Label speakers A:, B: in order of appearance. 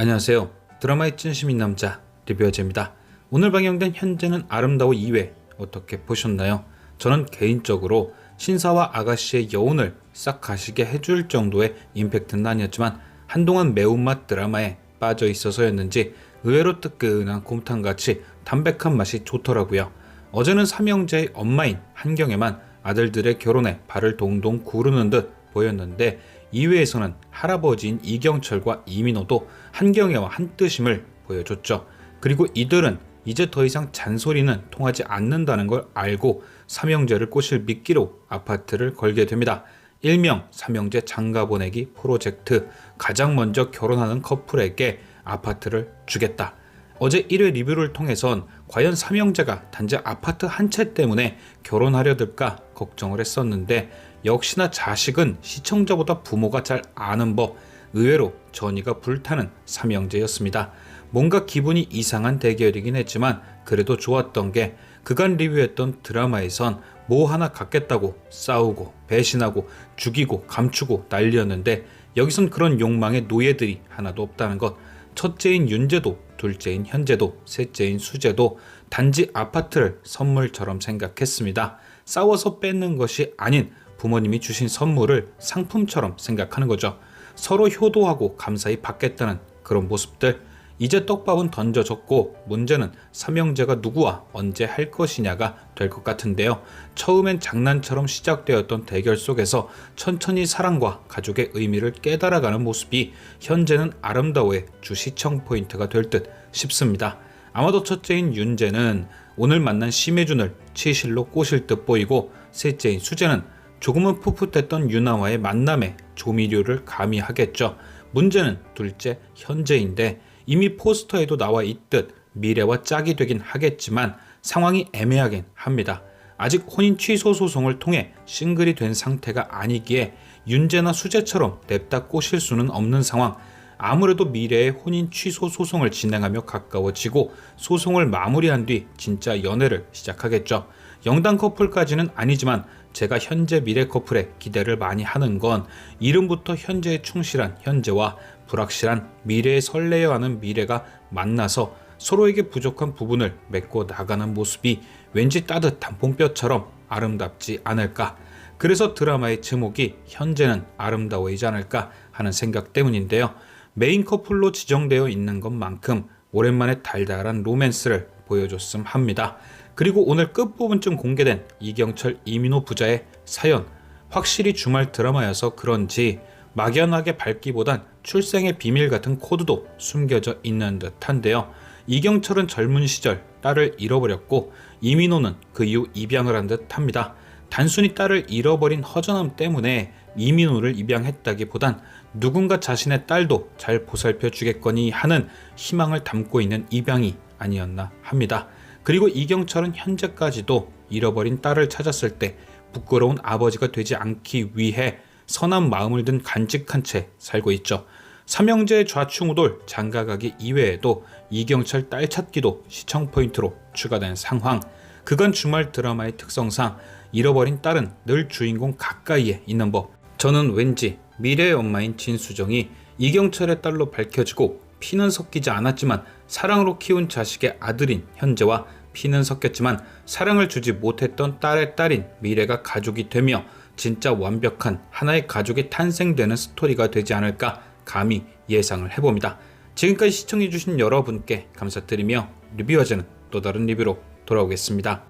A: 안녕하세요. 드라마의 찐심인 남자 리뷰어제입니다. 오늘 방영된 현재는 아름다워 2회 어떻게 보셨나요? 저는 개인적으로 신사와 아가씨의 여운을 싹 가시게 해줄 정도의 임팩트는 아니었지만 한동안 매운맛 드라마에 빠져 있어서였는지 의외로 뜨끈한 곰탕같이 담백한 맛이 좋더라고요. 어제는 삼형제의 엄마인 한경에만 아들들의 결혼에 발을 동동 구르는 듯 보였는데 2회에서는 할아버지인 이경철과 이민호도 한경애와 한뜻임을 보여줬죠. 그리고 이들은 이제 더 이상 잔소리는 통하지 않는다는 걸 알고 삼형제를 꼬실 미끼로 아파트를 걸게 됩니다. 일명 삼형제 장가보내기 프로젝트 가장 먼저 결혼하는 커플에게 아파트를 주겠다. 어제 1회 리뷰를 통해선 과연 삼형제가 단지 아파트 한 채 때문에 결혼하려들까 걱정을 했었는데 역시나 자식은 시청자보다 부모가 잘 아는 법 의외로 전이가 불타는 삼형제였습니다. 뭔가 기분이 이상한 대결이긴 했지만 그래도 좋았던 게 그간 리뷰했던 드라마에선 뭐 하나 갖겠다고 싸우고 배신하고 죽이고 감추고 난리였는데 여기선 그런 욕망의 노예들이 하나도 없다는 것 첫째인 윤재도 둘째인 현재도 셋째인 수재도 단지 아파트를 선물처럼 생각했습니다. 싸워서 뺏는 것이 아닌 부모님이 주신 선물을 상품처럼 생각하는 거죠. 서로 효도하고 감사히 받겠다는 그런 모습들. 이제 떡밥은 던져졌고 문제는 삼형제가 누구와 언제 할 것이냐가 될 것 같은데요. 처음엔 장난처럼 시작되었던 대결 속에서 천천히 사랑과 가족의 의미를 깨달아가는 모습이 현재는 아름다워의 주 시청 포인트가 될 듯 싶습니다. 아마도 첫째인 윤재는 오늘 만난 심혜준을 치실로 꼬실 듯 보이고 셋째인 수재는 조금은 풋풋했던 유나와의 만남에 조미료를 가미하겠죠. 문제는 둘째 현재인데 이미 포스터에도 나와 있듯 미래와 짝이 되긴 하겠지만 상황이 애매하긴 합니다. 아직 혼인 취소 소송을 통해 싱글이 된 상태가 아니기에 윤재나 수재처럼 냅다 꼬실 수는 없는 상황. 아무래도 미래의 혼인 취소 소송을 진행하며 가까워지고 소송을 마무리한 뒤 진짜 연애를 시작하겠죠. 영당 커플까지는 아니지만 제가 현재 미래 커플에 기대를 많이 하는 건 이름부터 현재에 충실한 현재와 불확실한 미래에 설레어 하는 미래가 만나서 서로에게 부족한 부분을 메꿔 나가는 모습이 왠지 따뜻한 봄볕처럼 아름답지 않을까. 그래서 드라마의 제목이 현재는 아름다워이지 않을까 하는 생각 때문인데요. 메인 커플로 지정되어 있는 것만큼 오랜만에 달달한 로맨스를 보여줬음 합니다. 그리고 오늘 끝부분쯤 공개된 이경철 이민호 부자의 사연 확실히 주말 드라마여서 그런지 막연하게 밝기보단 출생의 비밀 같은 코드도 숨겨져 있는 듯한데요. 이경철은 젊은 시절 딸을 잃어버렸고 이민호는 그 이후 입양을 한 듯합니다. 단순히 딸을 잃어버린 허전함 때문에 이민호를 입양했다기보단 누군가 자신의 딸도 잘 보살펴 주겠거니 하는 희망을 담고 있는 입양이 아니었나 합니다. 그리고 이경철은 현재까지도 잃어버린 딸을 찾았을 때 부끄러운 아버지가 되지 않기 위해 선한 마음을 든 간직한 채 살고 있죠. 삼형제의 좌충우돌 장가가기 이외에도 이경철 딸 찾기도 시청 포인트로 추가된 상황. 그간 주말 드라마의 특성상 잃어버린 딸은 늘 주인공 가까이에 있는 법. 저는 왠지 미래의 엄마인 진수정이 이경철의 딸로 밝혀지고 피는 섞이지 않았지만 사랑으로 키운 자식의 아들인 현재와 피는 섞였지만 사랑을 주지 못했던 딸의 딸인 미래가 가족이 되며 진짜 완벽한 하나의 가족이 탄생되는 스토리가 되지 않을까 감히 예상을 해봅니다. 지금까지 시청해주신 여러분께 감사드리며 리뷰어즈는 또 다른 리뷰로 돌아오겠습니다.